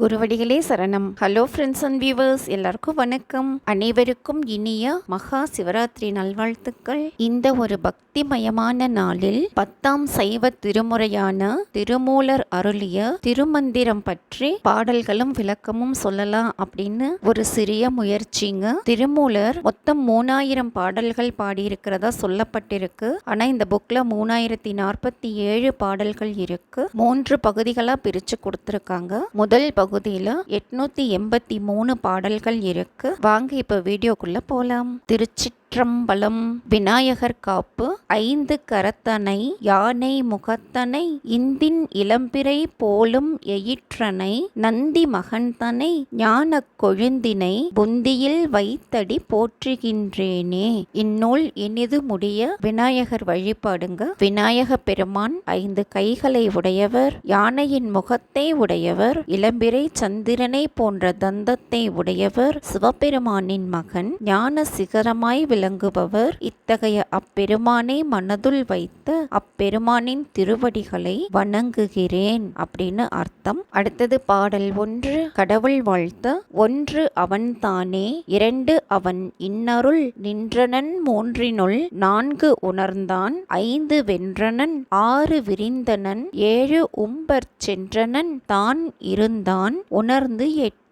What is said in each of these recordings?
குருவடிகளே சரணம். Hello friends and viewers எல்லாருக்கும் வணக்கம். அனைவருக்கும் இனிய மகா சிவராத்திரி நல்வாழ்த்துக்கள். இந்த ஒரு பக்திமயமான நாளில் பத்தாம் சைவ திருமுறையான திருமூலர் அருளிய திருமந்திரம் பற்றி பாடல்களும் விளக்கமும் சொல்லலாம் அப்படின்னு ஒரு சிறிய முயற்சிங்க. திருமூலர் மொத்தம் மூணாயிரம் பாடல்கள் பாடியிருக்கிறதா சொல்லப்பட்டிருக்கு. ஆனா இந்த புக்ல மூணாயிரத்தி நாற்பத்தி ஏழு பாடல்கள் இருக்கு. மூன்று பகுதிகளா பிரிச்சு கொடுத்துருக்காங்க. முதல் பகுதியில எட்நூத்தி எண்பத்தி மூணு பாடல்கள் இருக்கு. வாங்க இப்ப வீடியோக்குள்ள போலாம். திருச்சிற்றம்பலம் விநாயகர் காப்பு ஐந்து கரத்தனை யானை முகத்தனை இந்தின் இளம்பிறை போலும் எயிற்றனை நந்தி மகன்தனை ஞானக் கொழுந்தினை புந்தியில் வைத்தடி போற்றுகின்றேனே. இந்நூல் இனிது முடிய விநாயகர் வழிபாடுங்க. விநாயக பெருமான் ஐந்து கைகளை உடையவர் யானையின் முகத்தை உடையவர் இளம்பிறை சந்திரனை போன்ற தந்தத்தை உடையவர் சிவபெருமானின் மகன் ஞான சிகரமாய் விளங்குபவர். இத்தகைய அப்பெருமானை மனதுள் வைத்து அப்பெருமானின் திருவடிகளை வணங்குகிறேன் அப்படின்னு அர்த்தம். அடுத்தது பாடல் ஒன்று. கடவுள் வாழ்த்து ஒன்று அவன்தானே இரண்டு அவன் இன்னருள் நின்றனன் மூன்றினுள் நான்கு உணர்ந்தான் ஐந்து வென்றனன் ஆறு விரிந்தனன் ஏழு உம்பர் சென்றனன் தான் இருந்தான் உணர்ந்து எட்டு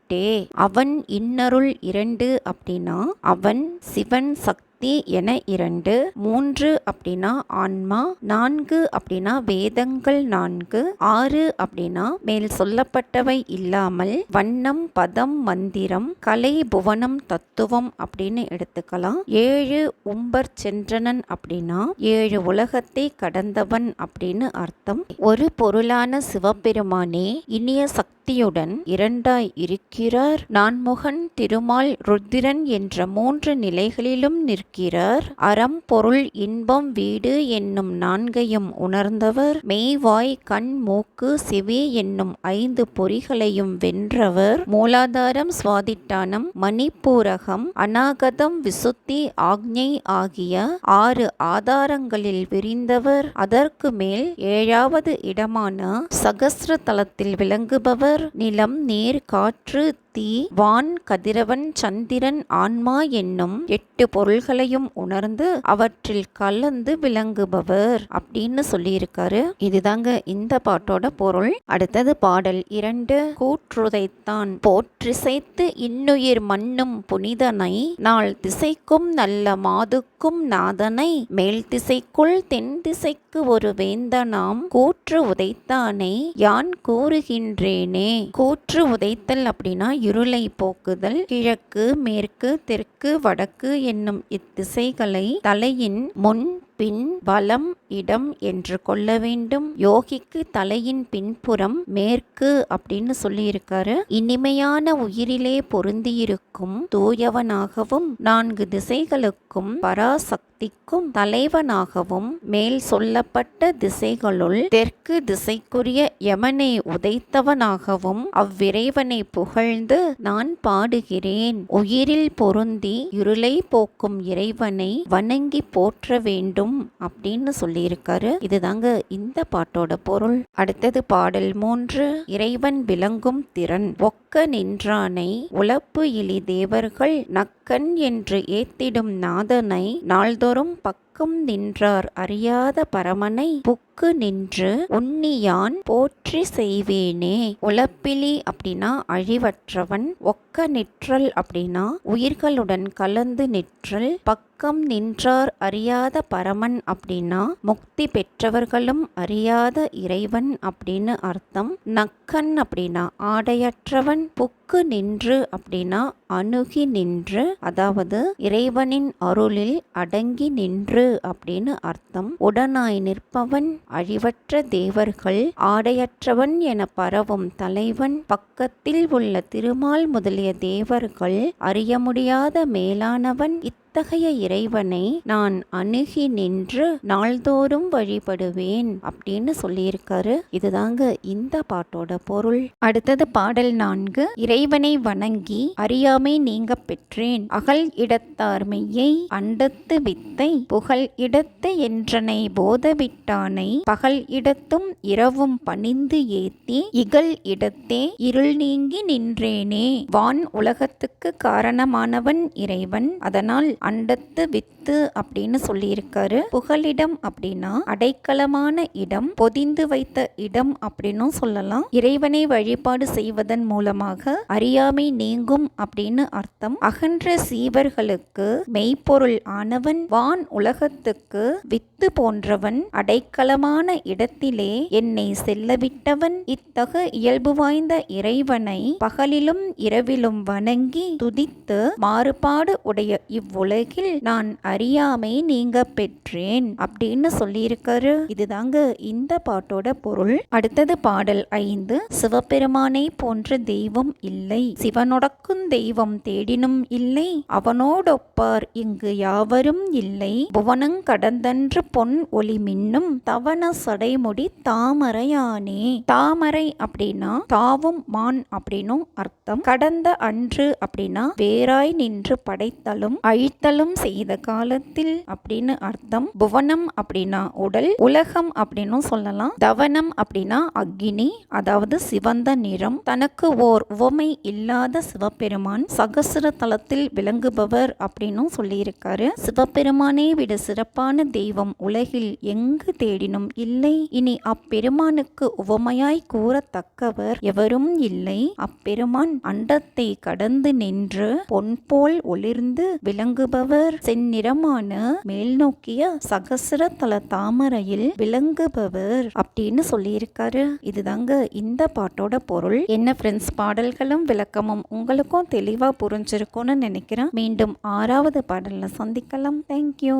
அவன் இன்னருள் இரண்டு அப்படின்னா அவன் சிவன் சக்தி என இரண்டு மூன்று அப்படின்னா ஆன்மா நான்கு அப்படின்னா வேதங்கள் நான்கு ஆறு அப்படின்னா மேல் சொல்லப்பட்டவை இல்லாமல் வண்ணம் பதம் மந்திரம் கலை புவனம் தத்துவம் அப்படின்னு எடுத்துக்கலாம். ஏழு உம்பர் சென்றனன் அப்படின்னா ஏழு உலகத்தை கடந்தவன் அப்படின்னு அர்த்தம். ஒரு பொருளான சிவபெருமானே இனிய சக்தி சக்தியுடன் இரண்டாய் இருக்கிறார். நான்முகன் திருமால் ருத்திரன் என்ற மூன்று நிலைகளிலும் நிற்கிறார். அறம் பொருள் இன்பம் வீடு என்னும் நான்கையும் உணர்ந்தவர். மெய்வாய் கண் மூக்கு செவி என்னும் ஐந்து பொறிகளையும் வென்றவர். மூலாதாரம் சுவாதிட்டானம் மணிப்பூரகம் அநாகதம் விசுத்தி ஆக்ஞை ஆகிய ஆறு ஆதாரங்களில் விரிந்தவர். அதற்கு மேல் ஏழாவது இடமான சகஸ்ர தலத்தில் விளங்குபவர். நிலம் நீர் காற்று சக்தி வான் கதிரவன் சந்திரன் ஆன்மா என்னும் எட்டு பொருள்களையும் உணர்ந்து அவற்றில் கலந்து விளங்குபவர் அப்படின்னு சொல்லியிருக்காரு. இதுதாங்க இந்த பாட்டோட பொருள். அடுத்தது பாடல் இரண்டு. கூற்றுதைத்தான் போற்றிசைத்து இன்னுயிர் மண்ணும் புனிதனை நாள் திசைக்கும் நல்ல மாதுக்கும் நாதனை மேல் திசைக்குள் தென் திசைக்கு ஒரு வேந்தனாம் கூற்று உதைத்தானை யான் கூறுகின்றேனே. கூற்று உதைத்தல் அப்படின்னா இருளை போக்குதல் கிழக்கு மேற்கு தெற்கு வடக்கு என்னும் இத்திசைகளை தலையின் முன் பின் பலம் இடம் என்று கொள்ள வேண்டும். யோகிக்கு தலையின் பின்புறம் மேற்கு அப்படின்னு சொல்லியிருக்காரு. இனிமையான உயிரிலே பொருந்தியிருக்கும் தூயவனாகவும் நான்கு திசைகளுக்கும் பராசக்திக்கும் தலைவனாகவும் மேல் சொல்லப்பட்ட திசைகளுள் தெற்கு திசைக்குரிய யமனை உதைத்தவனாகவும் அவ்விறைவனை புகழ்ந்து நான் பாடுகிறேன். உயிரில் பொருந்தி இருளை போக்கும் இறைவனை வணங்கி போற்ற வேண்டும். அப்படின்னு சொல்லியிருக்காரு. இதுதாங்க இந்த பாட்டோட பொருள். அடுத்தது பாடல் மூன்று. இறைவன் விளங்கும் திறன். ஒக்க நின்றானை உழப்பு இலி தேவர்கள் நக் கண் என்று ஏத்திடும் நாதனை நாள்தோறும் பக்கம் நின்றார் அறியாத பரமனை புக்கு நின்று உன்னியான் போற்றி செய்வேனே. உழப்பிலி அப்படின்னா அழிவற்றவன் ஒக்க நிற்றல் அப்படின்னா உயிர்களுடன் கலந்து நிற்றல் பக்கம் நின்றார் அறியாத பரமன் அப்படின்னா முக்தி பெற்றவர்களும் அறியாத இறைவன் அப்படின்னு அர்த்தம். நக்கன் அப்படின்னா ஆடையற்றவன் புக்கு நின்று அப்படின்னா அணுகி நின்று அதாவது இறைவனின் அருளில் அடங்கி நின்று அப்படின்னு அர்த்தம். உடனாய் நிற்பவன் அழிவற்ற தேவர்கள் ஆடையற்றவன் என பரவும் தலைவன் பக்கத்தில் உள்ள திருமால் முதலிய தேவர்கள் அறிய முடியாத மேலானவன் அத்தகைய இறைவனை நான் அணுகி நின்று நாள்தோறும் வழிபடுவேன் அப்படின்னு சொல்லியிருக்காரு. இதுதாங்க இந்த பாட்டோட பொருள். அடுத்தது பாடல் நான்கு. இறைவனை வணங்கி அறியாமை நீங்க பெற்றேன். அகல் இடத்தார்மையை அண்டத்து வித்தை புகழ் இடத்து என்றனை போதவிட்டானை பகல் இடத்தும் இரவும் பணிந்து ஏத்தி இகல் இடத்தே இருள் நீங்கி நின்றேனே. வான் உலகத்துக்கு காரணமானவன் இறைவன். அதனால் அண்டத்து வித் பொதிந்து அப்படின்னு சொல்லியிருக்காரு. புகலிடம் அப்படின்னா அடைக்கலமான இடம் பொதிந்து வைத்த இடம் அப்படின்னும் சொல்லலாம். இறைவனை வழிபாடு செய்வதன் மூலமாக அறியாமை நீங்கும் அப்படின்னு அர்த்தம். அகன்ற சீவர்களுக்கு மெய்ப்பொருள் ஆனவன் வான் உலகத்துக்கு வித்து போன்றவன் அடைக்கலமான இடத்திலே என்னை செல்லவிட்டவன். இத்தகு இயல்பு வாய்ந்த இறைவனை பகலிலும் இரவிலும் வணங்கி துதித்து மாறுபாடு உடைய இவ்வுலகில் நான் அறியாமை நீங்க பெற்றேன் அப்படின்னு சொல்லியிருக்காரு. இதுதாங்க இந்த பாட்டோட பொருள். அடுத்தது பாடல் ஐந்து. சிவபெருமானை போன்ற தெய்வம் இல்லை. சிவனொடக்கும் தெய்வம் தேடினும் இல்லை. அவனோடொப்பார் இங்கு யாவரும் இல்லை. புவனங் கடந்தன்று பொன் ஒளி மின்னும் தவன சடைமுடி தாமரையானே. தாமரை அப்படின்னா தாவும் மான் அப்படின்னும் அர்த்தம். கடந்த அன்று அப்படின்னா வேறாய் நின்று படைத்தலும் அழித்தலும் செய்த காலத்தில் அப்படின்னு அர்த்தம். புவனம் அப்படின்னா உடல் உலகம் அப்படின்னும் சொல்லலாம். தவனம் அப்படின்னா அக்னி அதாவது சிவந்த நிறம். தனக்கு ஓர் உவமை இல்லாத சிவபெருமான் சகசிர தலத்தில் விளங்குபவர் அப்படின்னும் சொல்லியிருக்காரு. சிவபெருமானை விட சிறப்பான தெய்வம் உலகில் எங்கு தேடினும் இல்லை. இனி அப்பெருமானுக்கு உவமையாய் கூறத்தக்கவர் எவரும் இல்லை. அப்பெருமான் அண்டத்தை கடந்து நின்று பொன் போல் ஒளிர்ந்து விளங்குபவர். செந்நிறமான மேல் நோக்கிய சகசர தல தாமரையில் விளங்குபவர் அப்படின்னு சொல்லியிருக்காரு. இதுதாங்க இந்த பாட்டோட பொருள். என்ன ஃப்ரெண்ட்ஸ் பாடல்களும் விளக்கமும் உங்களுக்கும் தெளிவா புரிஞ்சிருக்கும்னு நினைக்கிறேன். மீண்டும் ஆறாவது பாடல்ல சந்திக்கலாம். தேங்க்யூ